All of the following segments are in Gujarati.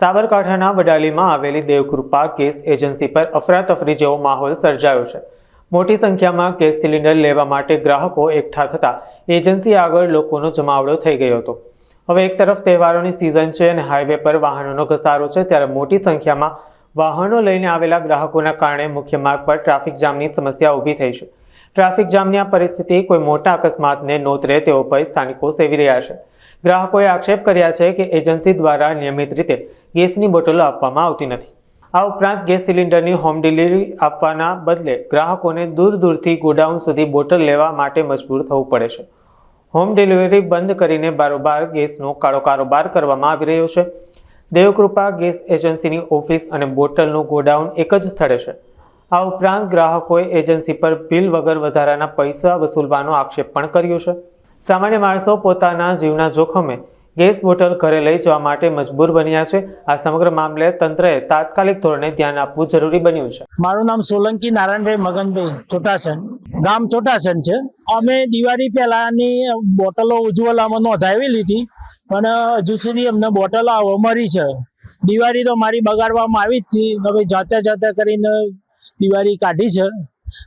સાબરકાંઠાના વડાલીમાં આવેલી દેવકૃપા ગેસ એજન્સી પર અફરાતફરી જેવો માહોલ સર્જાયો છે. મોટી સંખ્યામાં ગેસ સિલિન્ડર લેવા માટે ગ્રાહકો એકઠા થતાં એજન્સી આગળ લોકોનો જમાવડો થઈ ગયો હતો. હવે એક તરફ તહેવારોની સિઝન છે અને હાઈવે પર વાહનોનો ઘસારો છે, ત્યારે મોટી સંખ્યામાં વાહનો લઈને આવેલા ગ્રાહકોના કારણે મુખ્ય માર્ગ પર ટ્રાફિક જામની સમસ્યા ઊભી થઈ છે. ટ્રાફિક જામની આ પરિસ્થિતિ કોઈ મોટા અકસ્માતને નોતરે તેવો ભય સ્થાનિકો સેવી રહ્યા છે. ગ્રાહકોએ આક્ષેપ કર્યા છે કે એજન્સી દ્વારા નિયમિત રીતે ગેસની બોટલો આપવામાં આવતી નથી. આ ઉપરાંત ગેસ સિલિન્ડરની હોમ ડિલિવરી આપવાના બદલે ગ્રાહકોને દૂર દૂરથી ગોડાઉન સુધી બોટલ લેવા માટે મજબૂર થવું પડે છે. હોમ ડિલિવરી બંધ કરીને બારોબાર ગેસનો કાળો કારોબાર કરવામાં આવી રહ્યો છે. દેવકૃપા ગેસ એજન્સીની ઓફિસ અને બોટલનું ગોડાઉન એક જ સ્થળે છે. આ ઉપરાંત ગ્રાહકોએ એજન્સી પર બિલ વગર વધારાના પૈસા વસૂલવાનો આક્ષેપ પણ કર્યો છે. સામાન્ય માણસો પોતાના જીવના જોખમે ગેસ બોટલ ઘરે લઈ જવા માટે મજબૂર બન્યા છે. આ સમગ્ર મામલે તંત્રએ તાત્કાલિક ધોરણે ધ્યાન આપવું જરૂરી બન્યું છે. મારું નામ સોલંકી નારાયણભાઈ મગનભાઈ ચોટાસન, ગામ ચોટાસન છે. અમે દિવાળી પહેલાની બોટલો ઉજ્જવલામાં નોંધાવેલી હતી પણ હજુ સુધી અમને બોટલો મળી છે. દિવાળી તો મારી બગાડવામાં આવી જ હતી. હવે જાતે જાતે કરીને દિવાળી કાઢી છે.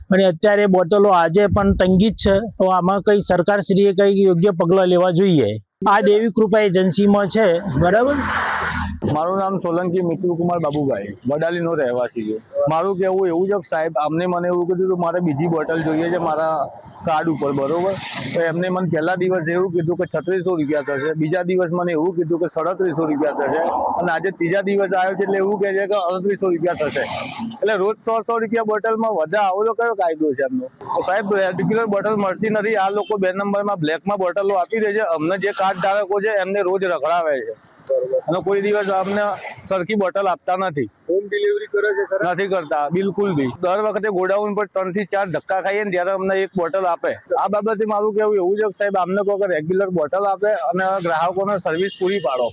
પણ અત્યારે બોટલો આજે પણ તંગી જ છે. તો આમાં કઈ સરકારશ્રીએ કઈ યોગ્ય પગલાં લેવા જોઈએ? આ દેવી કૃપા એજન્સીમાં છે. બરાબર? મારું નામ સોલંકી મિત્રુકુમાર બાબુભાઈ, વડાલીનો રહેવાસી છે. મારું કહેવું એવું છે સાહેબ અમને મને એવું કીધું કે મારે બીજી બોટલ જોઈએ છે મારા કાર્ડ ઉપર, બરોબર? તો એમને મને પહેલા દિવસ એવું કીધું કે છત્રીસો રૂપિયા થશે, બીજા દિવસ મને એવું કીધું કે સાડત્રીસો રૂપિયા થશે, અને આજે ત્રીજા દિવસ આવ્યો છે એટલે એવું કહે છે કે અડત્રીસો રૂપિયા થશે. એટલે રોજ સો સો રૂપિયા બોટલમાં વધારે આવો તો કયો કાયદો છે એમનો? સાહેબ રેગ્યુલર બોટલ મળતી નથી, આ લોકો બે નંબરમાં બ્લેકમાં બોટલો આપી દે છે, અમને જે કાર્ડ ધારકો છે એમને રોજ રખડાવે છે. અને કોઈ દિવસ અમને સરખી બોટલ આપતા નથી. હોમ ડિલિવરી કરે છે નથી કરતા બિલકુલ બી. દર વખતે ગોડાઉન પર ત્રણથી ચાર ધક્કા ખાઈએ ને ત્યારે અમને એક બોટલ આપે. આ બાબતે મારું કેવું એવું છે કે સાહેબ અમને કોઈ રેગ્યુલર બોટલ આપે અને ગ્રાહકોને સર્વિસ પૂરી પાડો.